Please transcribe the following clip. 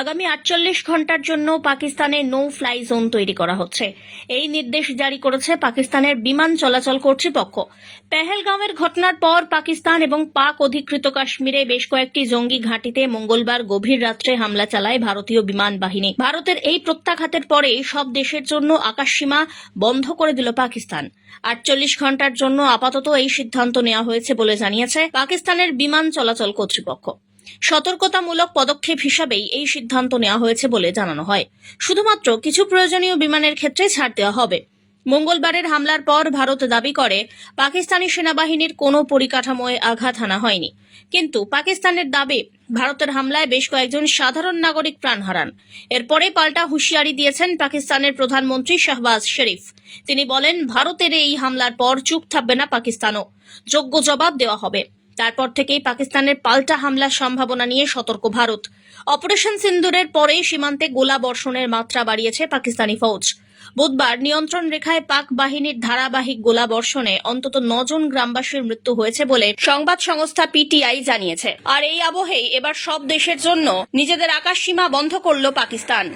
আগামী আটচল্লিশ ঘণ্টার জন্য পাকিস্তানে নো ফ্লাই জোন তৈরি করা হচ্ছে। এই নির্দেশ জারি করেছে পাকিস্তানের বিমান চলাচল কর্তৃপক্ষ। পেহেলগাঁওয়ের ঘটনার পর পাকিস্তান এবং পাক অধিকৃত কাশ্মীরে বেশ কয়েকটি জঙ্গি ঘাঁটিতে মঙ্গলবার গভীর রাত্রে হামলা চালায় ভারতীয় বিমান বাহিনী। ভারতের এই প্রত্যাঘাতের পরে সব দেশের জন্য আকাশসীমা বন্ধ করে দিল পাকিস্তান। আটচল্লিশ ঘণ্টার জন্য আপাতত এই সিদ্ধান্ত নেওয়া হয়েছে বলে জানিয়েছে পাকিস্তানের বিমান চলাচল কর্তৃপক্ষ। সতর্কতামূলক পদক্ষেপ হিসাবেই এই সিদ্ধান্ত নেওয়া হয়েছে বলে জানানো হয়। শুধুমাত্র কিছু প্রয়োজনীয় বিমানের ক্ষেত্রে ছাড় দেওয়া হবে। মঙ্গলবারের হামলার পর ভারত দাবি করে, পাকিস্তানি সেনাবাহিনীর কোনো পরিকাঠামোয় আঘাত হানা হয়নি। কিন্তু পাকিস্তানের দাবি, ভারতের হামলায় বেশ কয়েকজন সাধারণ নাগরিক প্রাণ হারান। এরপরে পাল্টা হুঁশিয়ারি দিয়েছেন পাকিস্তানের প্রধানমন্ত্রী শাহবাজ শরীফ। তিনি বলেন, ভারতের এই হামলার পর চুপ থাকবে না পাকিস্তানও। যোগ্য জবাব দেওয়া হবে। তারপর থেকেই পাকিস্তানের পাল্টা হামলার সম্ভাবনা নিয়ে সতর্ক ভারত। অপারেশন সিন্দুরের পরেই সীমান্তে গোলা বর্ষণের মাত্রা বাড়িয়েছে পাকিস্তানি ফৌজ। বুধবার নিয়ন্ত্রণ রেখায় পাক বাহিনীর ধারাবাহিক গোলা বর্ষণে অন্তত নজন গ্রামবাসীর মৃত্যু হয়েছে বলে সংবাদ সংস্থা পিটিআই জানিয়েছে। আর এই আবহেই এবার সব দেশের জন্য নিজেদের আকাশ সীমা বন্ধ করল পাকিস্তান।